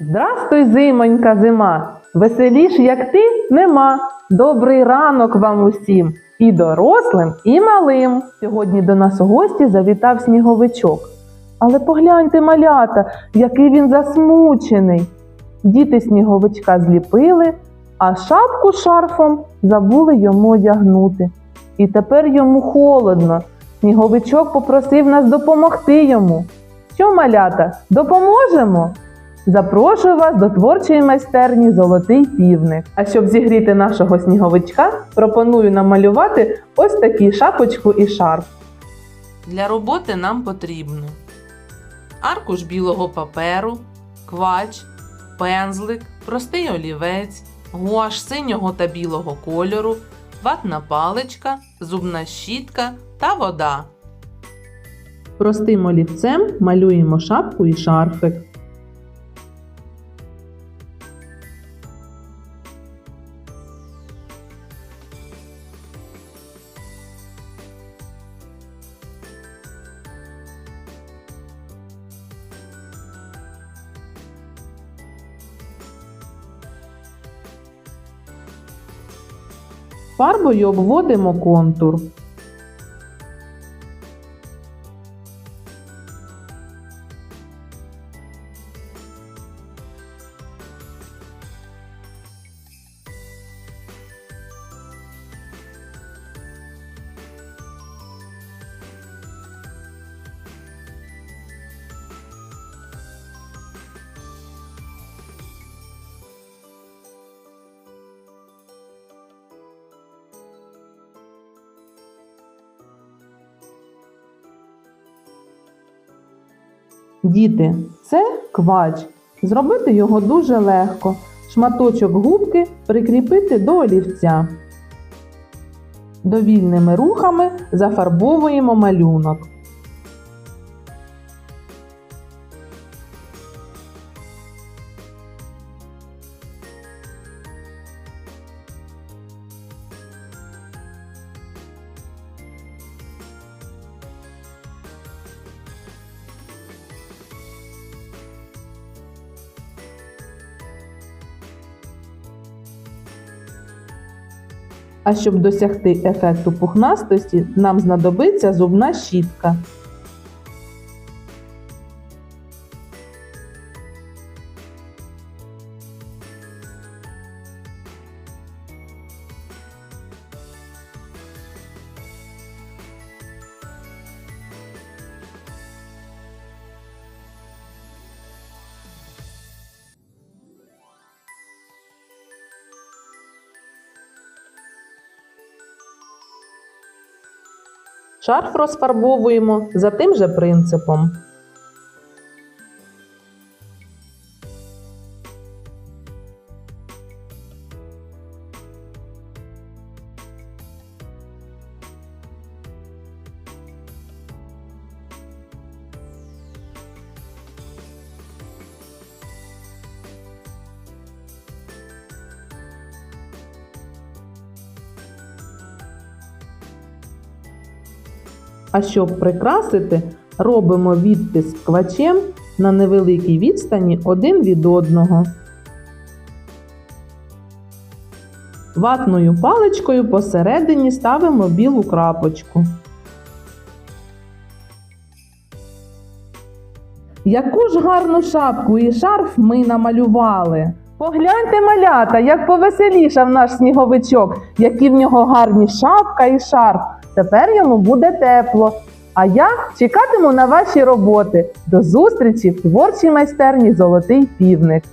Здрастуй, зимонька зима! Веселіш, як ти, нема. Добрий ранок вам усім, і дорослим, і малим. Сьогодні до нас у гості завітав сніговичок. Але погляньте, малята, який він засмучений. Діти сніговичка зліпили, а шапку шарфом забули йому одягнути. І тепер йому холодно. Сніговичок попросив нас допомогти йому. Що, малята, допоможемо? Запрошую вас до творчої майстерні Золотий півник. А щоб зігріти нашого сніговичка, пропоную намалювати ось такі шапочку і шарф. Для роботи нам потрібно аркуш білого паперу, квач, пензлик, простий олівець, гуаш синього та білого кольору, ватна паличка, зубна щітка та вода. Простим олівцем малюємо шапку і шарфик. Фарбою обводимо контур. Діти, це квач. Зробити його дуже легко. Шматочок губки прикріпити до олівця. Довільними рухами зафарбовуємо малюнок. А щоб досягти ефекту пухнастості, нам знадобиться зубна щітка. Шарф розфарбовуємо за тим же принципом. А щоб прикрасити, робимо відтиск квачем на невеликій відстані один від одного. Ватною паличкою посередині ставимо білу крапочку. Яку ж гарну шапку і шарф ми намалювали. Погляньте, малята, як повеселішав наш сніговичок, які в нього гарні шапка і шарф. Тепер йому буде тепло. А я чекатиму на ваші роботи. До зустрічі в творчій майстерні Золотий півник.